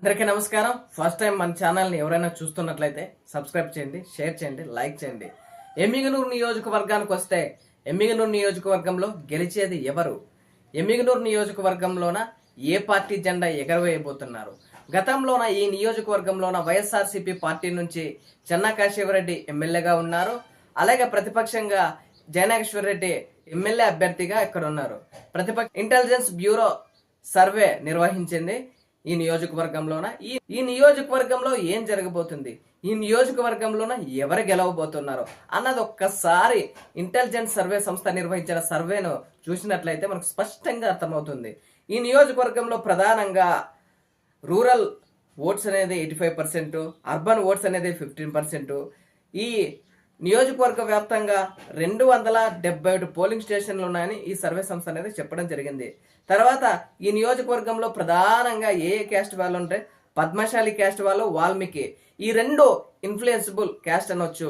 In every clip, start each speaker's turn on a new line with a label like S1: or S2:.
S1: అందరికీ నమస్కారం. First time మన ఛానల్ని ఎవరైనా చూస్తున్నట్లయితే సబ్స్క్రైబ్ చేయండి షేర్ చేయండి లైక్ చేయండి. ఎమ్మిగనూరు నియోజకవర్గానికి వస్తే ఎమ్మిగనూరు నియోజకవర్గంలో గెలిచేది ఎవరు? ఎమ్మిగనూరు నియోజకవర్గంలోన ఏ పార్టీ జెండా ఎగరవేయబోతున్నారు? గతంలోన ఈ నియోజకవర్గంలోన వైఎస్ఆర్సీపీ పార్టీ నుంచి చెన్నకాశివరెడ్డి ఎమ్మెల్యేగా ఉన్నారు. అలాగే ప్రతిపక్షంగా జయనాగేశ్వర రెడ్డి ఎమ్మెల్యే అభ్యర్థిగా ఇక్కడ ఉన్నారు ప్రతిపక్ష ఇంటెలిజెన్స్ బ్యూరో సర్వే నిర్వహించింది. ఈ నియోజకవర్గంలోన? ఈ ఈ నియోజకవర్గంలో ఏం జరగబోతుంది? ఈ నియోజకవర్గంలోన ఎవరు గెలవబోతున్నారు? అన్నది ఒక్కసారి ఇంటెలిజెన్స్ సర్వే సంస్థ నిర్వహించిన సర్వేను చూసినట్లయితే మనకు స్పష్టంగా అర్థమవుతుంది. ఈ నియోజకవర్గంలో ప్రధానంగా రూరల్ ఓట్స్ అనేది eighty five percent urban votes అనేది ఫిఫ్టీన్ పర్సెంట్. ఈ నియోజకవర్గ వ్యాప్తంగా రెండు వందల డెబ్బై ఒకటి పోలింగ్ స్టేషన్లు ఉన్నాయని ఈ సర్వే సంస్థ అనేది చెప్పడం జరిగింది. తర్వాత ఈ నియోజకవర్గంలో ప్రధానంగా ఏ ఏ క్యాస్ట్ వాళ్ళు ఉంటే పద్మశాలి క్యాస్ట్ వాళ్ళు వాల్మీకి. ఈ రెండు ఇన్ఫ్లుయెన్సిబుల్ క్యాస్ట్ అనొచ్చు.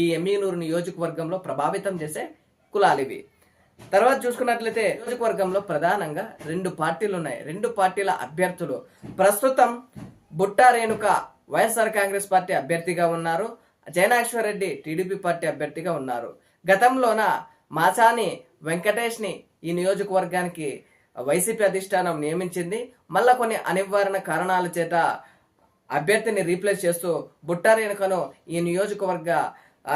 S1: ఈ ఎమ్మిగనూరు నియోజకవర్గంలో ప్రభావితం చేసే కులాలు ఇవి. తర్వాత చూసుకున్నట్లయితే నియోజకవర్గంలో ప్రధానంగా రెండు పార్టీలు ఉన్నాయి. రెండు పార్టీల అభ్యర్థులు. ప్రస్తుతం బుట్టా రేణుక వైఎస్ఆర్ కాంగ్రెస్ పార్టీ అభ్యర్థిగా ఉన్నారు. జయనాగేశ్వర రెడ్డి టీడీపీ పార్టీ అభ్యర్థిగా ఉన్నారు. గతంలోన మాచాని వెంకటేష్ని ఈ నియోజకవర్గానికి వైసీపీ అధిష్టానం నియమించింది. మళ్ళా కొన్ని అనివారణ కారణాల చేత అభ్యర్థిని రీప్లేస్ చేస్తూ బుట్టా రేణుకను ఈ నియోజకవర్గ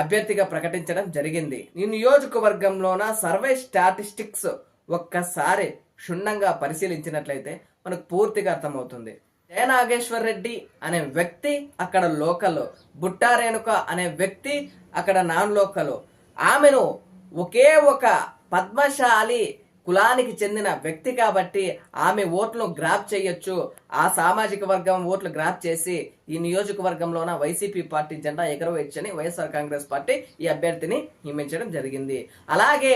S1: అభ్యర్థిగా ప్రకటించడం జరిగింది. ఈ నియోజకవర్గంలోన సర్వే స్టాటిస్టిక్స్ ఒక్కసారి క్షుణ్ణంగా పరిశీలించినట్లయితే మనకు పూర్తిగా అర్థమవుతుంది. జయనాగేశ్వర్ రెడ్డి అనే వ్యక్తి అక్కడ లోకల్ బుట్టా రేణుక అనే వ్యక్తి అక్కడ నాన్ లోకల్ ఆమెను ఒకే ఒక పద్మశాలి కులానికి చెందిన వ్యక్తి కాబట్టి ఆమె ఓట్లు గ్రాప్ చేయొచ్చు. ఆ సామాజిక వర్గం ఓట్లు గ్రాప్ చేసి ఈ నియోజకవర్గంలోన వైసీపీ పార్టీ జెండా ఎగరవేయచ్చని వైఎస్ఆర్ కాంగ్రెస్ పార్టీ ఈ అభ్యర్థిని నియమించడం జరిగింది. అలాగే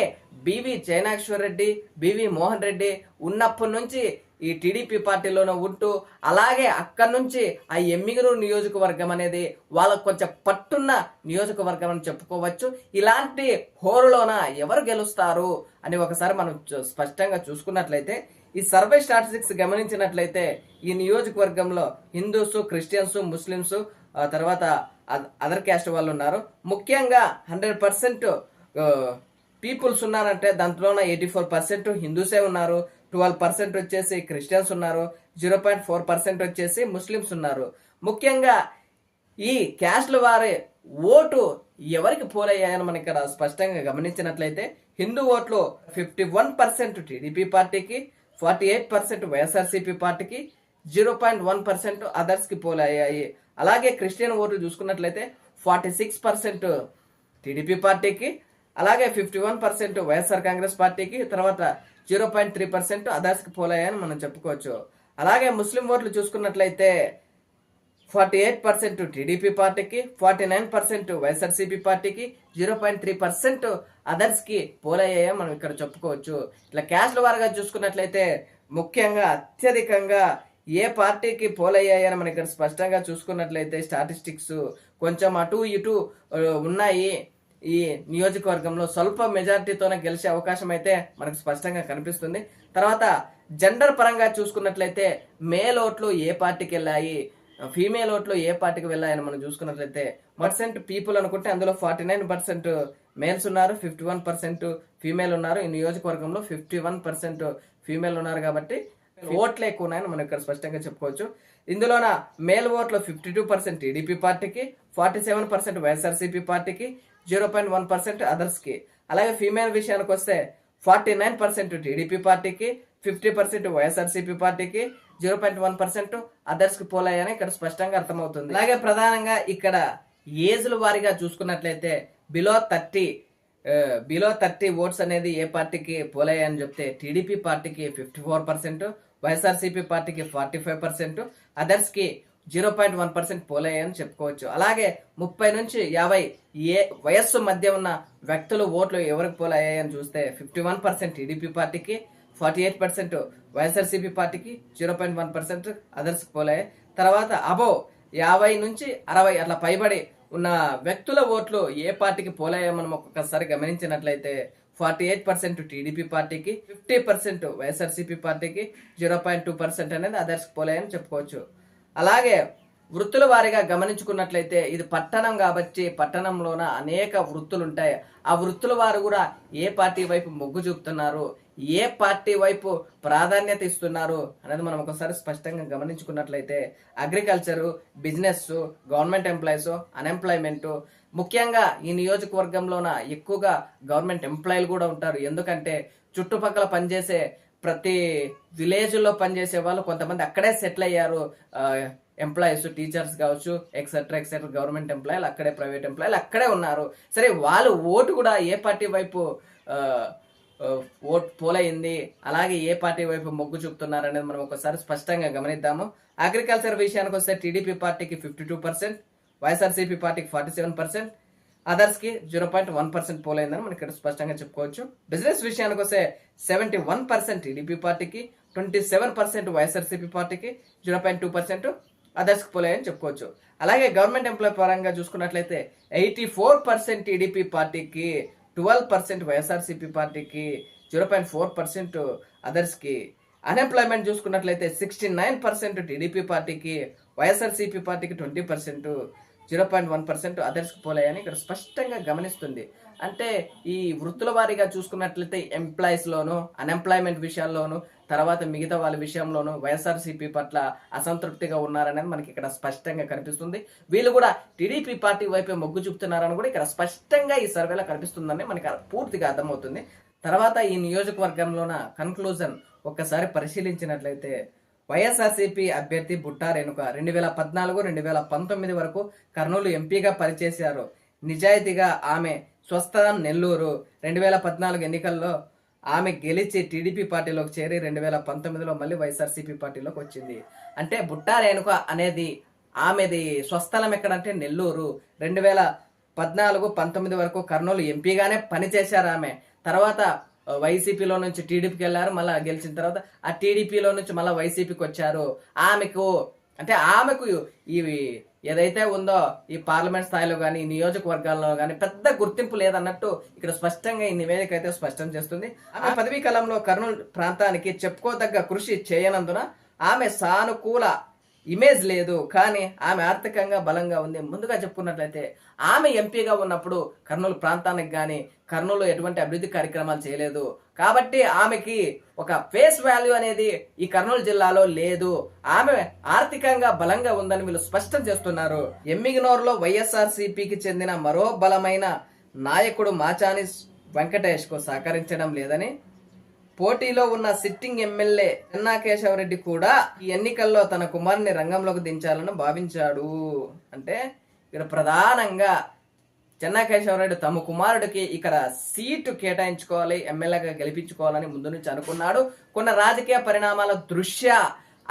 S1: బివి జయనాగేశ్వర రెడ్డి బివి మోహన్ రెడ్డి ఉన్నప్పటి నుంచి ఈ టీడీపీ పార్టీలోనే ఉంటూ అలాగే అక్కడి నుంచి ఆ ఎమ్మిగనూరు నియోజకవర్గం అనేది వాళ్ళకు కొంచెం పట్టున్న నియోజకవర్గం అని చెప్పుకోవచ్చు. ఇలాంటి హోరులోన ఎవరు గెలుస్తారు అని ఒకసారి మనం స్పష్టంగా చూసుకున్నట్లయితే ఈ సర్వే స్టాటిస్టిక్స్ గమనించినట్లయితే ఈ నియోజకవర్గంలో హిందూస్ క్రిస్టియన్స్ ముస్లిమ్స్ తర్వాత అద- అదర్ క్యాస్ట్ వాళ్ళు ఉన్నారు. ముఖ్యంగా హండ్రెడ్ పర్సెంట్ పీపుల్స్ ఉన్నారంటే దాంట్లోన ఎయిటీ ఫోర్ పర్సెంట్ హిందూసే ఉన్నారు. ట్వెల్వ్ పర్సెంట్ వచ్చేసి క్రిస్టియన్స్ ఉన్నారు జీరో పాయింట్ ఫోర్ పర్సెంట్ వచ్చేసి ముస్లిమ్స్ ఉన్నారు. ముఖ్యంగా ఈ క్యాస్ట్ల వారి ఓటు ఎవరికి పోలయ్యాయని మనం ఇక్కడ స్పష్టంగా గమనించినట్లయితే హిందూ ఓట్లు ఫిఫ్టీ వన్ పర్సెంట్ టీడీపీ పార్టీకి ఫార్టీ ఎయిట్ పర్సెంట్ వైఎస్ఆర్సీపీ పార్టీకి జీరో పాయింట్ వన్ పర్సెంట్ అదర్స్కి పోలయ్యాయి. అలాగే క్రిస్టియన్ ఓట్లు చూసుకున్నట్లయితే ఫార్టీ సిక్స్ పర్సెంట్ టీడీపీ పార్టీకి అలాగే fifty one percent YSR Congress పార్టీకి తర్వాత జీరో పాయింట్ త్రీ పర్సెంట్ అదర్స్కి పోలాయని మనం చెప్పుకోవచ్చు. అలాగే ముస్లిం ఓట్లు చూసుకున్నట్లయితే ఫార్టీ ఎయిట్ పర్సెంట్ టీడీపీ పార్టీకి ఫార్టీ నైన్ పర్సెంట్ వైఎస్ఆర్సీపీ పార్టీకి జీరో పాయింట్ త్రీ పర్సెంట్ అదర్స్కి పోలయ్యాయని మనం ఇక్కడ చెప్పుకోవచ్చు. ఇట్లా క్యాష్ల వారుగా చూసుకున్నట్లయితే ముఖ్యంగా అత్యధికంగా ఏ పార్టీకి పోలయ్యాయని మనం ఇక్కడ స్పష్టంగా చూసుకున్నట్లయితే స్టాటిస్టిక్స్ కొంచెం అటు ఇటు ఉన్నాయి. ఈ నియోజకవర్గంలో స్వల్ప మెజారిటీతోనే గెలిచే అవకాశం అయితే మనకు స్పష్టంగా కనిపిస్తుంది. తర్వాత జెండర్ పరంగా చూసుకున్నట్లయితే మేల్ ఓట్లు ఏ పార్టీకి వెళ్ళాయి? ఫీమేల్ ఓట్లు ఏ పార్టీకి వెళ్ళాయని మనం చూసుకున్నట్లయితే పర్సెంట్ పీపుల్ అనుకుంటే అందులో ఫార్టీ నైన్ పర్సెంట్ మేల్స్ ఉన్నారు ఫిఫ్టీ వన్ పర్సెంట్ ఫీమేల్ ఉన్నారు. ఈ నియోజకవర్గంలో ఫిఫ్టీ వన్ పర్సెంట్ ఫీమేల్ ఉన్నారు కాబట్టి ఓట్లు ఎక్కువ ఉన్నాయని మనం ఇక్కడ స్పష్టంగా చెప్పుకోవచ్చు. ఇందులోన మేల్ ఓట్లు ఫిఫ్టీ టూ పర్సెంట్ టీడీపీ పార్టీకి ఫార్టీ సెవెన్ పర్సెంట్ వైఎస్ఆర్సీపీ పార్టీకి జీరో పాయింట్ వన్ పర్సెంట్ అదర్స్కి అలాగే ఫీమేల్ విషయానికి వస్తే ఫార్టీ నైన్ పర్సెంట్ టీడీపీ పార్టీకి ఫిఫ్టీ పర్సెంట్ వైఎస్ఆర్సీపీ పార్టీకి జీరో పాయింట్ వన్ పర్సెంట్ అదర్స్కి పోలాయని ఇక్కడ స్పష్టంగా అర్థమవుతుంది. అలాగే ప్రధానంగా ఇక్కడ ఏజ్ల వారీగా చూసుకున్నట్లయితే below thirty below thirty votes అనేది ఏ పార్టీకి పోలయ్యని చెప్తే టీడీపీ పార్టీకి ఫిఫ్టీ ఫోర్ పర్సెంట్ వైఎస్ఆర్సీపీ పార్టీకి ఫార్టీ ఫైవ్ పర్సెంట్ అదర్స్కి జీరో పాయింట్ వన్ పర్సెంట్ పోలయ్యాయని చెప్పుకోవచ్చు. అలాగే ముప్పై నుంచి యాభై ఏ వయస్సు మధ్య ఉన్న వ్యక్తులు ఓట్లు ఎవరికి పోలయ్యాయని చూస్తే ఫిఫ్టీ వన్ పర్సెంట్ టీడీపీ పార్టీకి ఫార్టీ ఎయిట్ పర్సెంట్ వైఎస్ఆర్సీపీ పార్టీకి zero point one percent others పోలయ్యాయి తర్వాత అబో యాభై నుంచి అరవై అట్లా పైబడి ఉన్న వ్యక్తుల ఓట్లు ఏ పార్టీకి పోలాయో మనం ఒక్కొక్కసారి గమనించినట్లయితే ఫార్టీ ఎయిట్ పర్సెంట్ టీడీపీ పార్టీకి ఫిఫ్టీ పర్సెంట్ వైఎస్ఆర్సీపీ పార్టీకి జీరో పాయింట్ టూ పర్సెంట్ అనేది అదర్స్ పోలాయని చెప్పుకోవచ్చు. అలాగే వృత్తుల వారీగా గమనించుకున్నట్లయితే ఇది పట్టణం కాబట్టి పట్టణంలోన అనేక వృత్తులు ఉంటాయి ఆ వృత్తుల వారు కూడా ఏ పార్టీ వైపు మొగ్గు చూపుతున్నారు? ఏ పార్టీ వైపు ప్రాధాన్యత ఇస్తున్నారు? అనేది మనం ఒకసారి స్పష్టంగా గమనించుకున్నట్లయితే agriculture business government employees unemployment ముఖ్యంగా ఈ నియోజకవర్గంలోన ఎక్కువగా గవర్నమెంట్ ఎంప్లాయీలు కూడా ఉంటారు. ఎందుకంటే చుట్టుపక్కల పనిచేసే ప్రతి విలేజ్లో పనిచేసే వాళ్ళు కొంతమంది అక్కడే సెటిల్ అయ్యారు. ఎంప్లాయీస్ టీచర్స్ కావచ్చు ఎక్సెట్రా ఎక్సెట్రా గవర్నమెంట్ ఎంప్లాయీలు అక్కడే ప్రైవేట్ ఎంప్లాయీలు అక్కడే ఉన్నారు. సరే వాళ్ళు ఓటు కూడా ఏ పార్టీ వైపు ఓట్ పోలైంది అలాగే ఏ పార్టీ వైపు మొగ్గు చూపుతున్నారు అనేది మనం ఒకసారి స్పష్టంగా గమనిద్దాము. అగ్రికల్చర్ విషయానికి వస్తే టీడీపీ పార్టీకి ఫిఫ్టీ టూ పర్సెంట్ వైఎస్ఆర్సీపీ పార్టీకి ఫార్టీ సెవెన్ పర్సెంట్ అదర్స్కి జీరో పాయింట్ వన్ పర్సెంట్ పోలైందని మనకి ఇక్కడ స్పష్టంగా చెప్పుకోవచ్చు. బిజినెస్ విషయానికి వస్తే సెవెంటీ వన్ పర్సెంట్ టీడీపీ పార్టీకి ట్వంటీ సెవెన్ పర్సెంట్ వైఎస్ఆర్సీపీ పార్టీకి జీరో పాయింట్ టూ పర్సెంట్ అదర్స్కి పోలేదని చెప్పుకోవచ్చు. అలాగే గవర్నమెంట్ ఎంప్లాయీ పరంగా చూసుకున్నట్లయితే ఎయిటీ ఫోర్ పర్సెంట్ టీడీపీ పార్టీకి ట్వెల్వ్ పర్సెంట్ వైఎస్ఆర్సీపీ పార్టీకి జీరో పాయింట్ ఫోర్ పర్సెంట్ అదర్స్కి. అన్ఎంప్లాయ్మెంట్ చూసుకున్నట్లయితే సిక్స్టీ నైన్ పర్సెంట్ టీడీపీ పార్టీకి వైఎస్ఆర్సీపీ పార్టీకి twenty percent zero point one percent అదర్స్కి పోలాయని ఇక్కడ స్పష్టంగా గమనిస్తుంది. అంటే ఈ వృత్తుల వారీగా చూసుకున్నట్లయితే ఎంప్లాయీస్లోను అన్ఎంప్లాయ్మెంట్ విషయాల్లోను తర్వాత మిగతా వాళ్ళ విషయంలోనూ వైఎస్ఆర్సీపీ పట్ల అసంతృప్తిగా ఉన్నారనేది మనకి ఇక్కడ స్పష్టంగా కనిపిస్తుంది. వీళ్ళు కూడా టీడీపీ పార్టీ వైపే మొగ్గు చూపుతున్నారని కూడా ఇక్కడ స్పష్టంగా ఈ సర్వేలో కనిపిస్తుందని మనకి పూర్తిగా అర్థమవుతుంది. తర్వాత ఈ నియోజకవర్గంలోన కన్క్లూజన్ ఒక్కసారి పరిశీలించినట్లయితే వైఎస్ఆర్సీపీ అభ్యర్థి బుట్టా రేణుక రెండు వేల పద్నాలుగు రెండు వేల పంతొమ్మిది వరకు కర్నూలు ఎంపీగా పనిచేశారు. నిజాయితీగా ఆమె స్వస్థలం నెల్లూరు. రెండు వేల పద్నాలుగు ఎన్నికల్లో ఆమె గెలిచి టీడీపీ పార్టీలోకి చేరి రెండు వేల పంతొమ్మిదిలో మళ్ళీ వైఎస్ఆర్సీపీ పార్టీలోకి వచ్చింది. అంటే బుట్టా రేణుక అనేది ఆమెది స్వస్థలం ఎక్కడంటే నెల్లూరు. రెండు వేల పద్నాలుగు పంతొమ్మిది వరకు కర్నూలు ఎంపీగానే పనిచేశారు ఆమె. తర్వాత వైసీపీలో నుంచి టీడీపీకి వెళ్ళారు మళ్ళీ గెలిచిన తర్వాత ఆ టీడీపీలో నుంచి మళ్ళీ వైసీపీకి వచ్చారు. ఆమెకు అంటే ఆమెకు ఇవి ఏదైతే ఉందో ఈ పార్లమెంట్ స్థాయిలో కానీ ఈ నియోజకవర్గాల్లో కానీ పెద్ద గుర్తింపు లేదన్నట్టు ఇక్కడ స్పష్టంగా ఈ నివేదిక అయితే స్పష్టం చేస్తుంది. ఆమె పదవీ కాలంలో కర్నూలు ప్రాంతానికి చెప్పుకోదగ్గ కృషి చేయనందున ఆమె సానుకూల ఇమేజ్ లేదు కానీ ఆమె ఆర్థికంగా బలంగా ఉంది. ముందుగా చెప్పుకున్నట్లయితే ఆమె ఎంపీగా ఉన్నప్పుడు కర్నూలు ప్రాంతానికి కానీ కర్నూలు ఎటువంటి అభివృద్ధి కార్యక్రమాలు చేయలేదు. కాబట్టి ఆమెకి ఒక ఫేస్ వాల్యూ అనేది ఈ కర్నూలు జిల్లాలో లేదు. ఆమె ఆర్థికంగా బలంగా ఉందని వీళ్ళు స్పష్టం చేస్తున్నారు. ఎమ్మిగినోర్లో వైఎస్ఆర్ సిపికి చెందిన మరో బలమైన నాయకుడు మాచాని వెంకటేష్కు సహకరించడం లేదని పోటీలో ఉన్న సిట్టింగ్ ఎమ్మెల్యే చెన్నా కేశవరెడ్డి కూడా ఈ ఎన్నికల్లో తన కుమారుని రంగంలోకి దించాలని భావించాడు. అంటే ఇక్కడ ప్రధానంగా చెన్నా కేశవరెడ్డి తమ కుమారుడికి ఇక్కడ సీటు కేటాయించుకోవాలి ఎమ్మెల్యేగా గెలిపించుకోవాలని ముందు నుంచి అనుకున్నాడు. కొన్ని రాజకీయ పరిణామాల దృష్ట్యా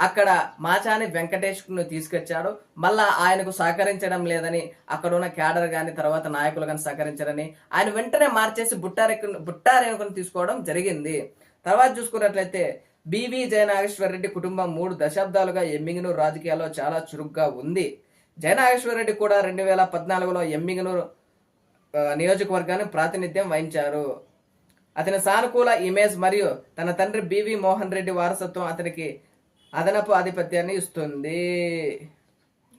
S1: అక్కడ మాచాని వెంకటేష్ను తీసుకొచ్చాడు. మళ్ళా ఆయనకు సహకరించడం లేదని అక్కడ ఉన్న క్యాడర్ కానీ తర్వాత నాయకులు కానీ సహకరించారని ఆయన వెంటనే మార్చేసి బుట్టారెక్కు బుట్టారేనుకుని తీసుకోవడం జరిగింది. తర్వాత చూసుకున్నట్లయితే బివి జయనాగేశ్వర రెడ్డి కుటుంబం మూడు దశాబ్దాలుగా ఎమ్మింగ్ను రాజకీయాల్లో చాలా చురుగ్గా ఉంది. జయనాగేశ్వర రెడ్డి కూడా రెండు వేల పద్నాలుగులో ఎమ్మింగ్ను నియోజకవర్గాన్ని ప్రాతినిధ్యం వహించారు. అతని సానుకూల ఇమేజ్ మరియు తన తండ్రి బివి మోహన్ రెడ్డి వారసత్వం అతనికి అదనపు ఆధిపత్యాన్ని ఇస్తుంది.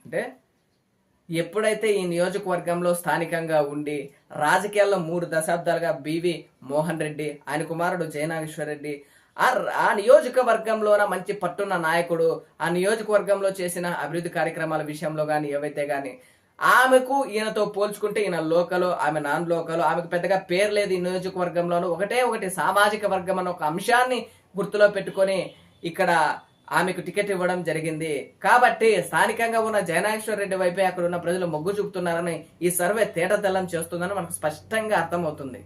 S1: అంటే ఎప్పుడైతే ఈ నియోజకవర్గంలో స్థానికంగా ఉండి రాజకీయాల్లో మూడు దశాబ్దాలుగా బివి మోహన్ రెడ్డి ఆయన కుమారుడు జయనాగేశ్వర రెడ్డి ఆ ఆ నియోజకవర్గంలోన మంచి పట్టున్న నాయకుడు ఆ నియోజకవర్గంలో చేసిన అభివృద్ధి కార్యక్రమాల విషయంలో కానీ ఏవైతే కానీ ఆమెకు ఈయనతో పోల్చుకుంటే ఈయన లోకలు ఆమె నాన్ లోకలు ఆమెకు పెద్దగా పేరు లేదు ఈ నియోజకవర్గంలోనూ. ఒకటే ఒకటి సామాజిక వర్గం అన్న ఒక అంశాన్ని గుర్తులో పెట్టుకొని ఇక్కడ ఆమెకు టికెట్ ఇవ్వడం జరిగింది. కాబట్టి స్థానికంగా ఉన్న జయనాగేశ్వర రెడ్డి వైపే అక్కడ ఉన్న ప్రజలు మొగ్గు చూపుతున్నారని ఈ సర్వే తేటతెల్లం చేస్తుందని మనకు స్పష్టంగా అర్థమవుతుంది.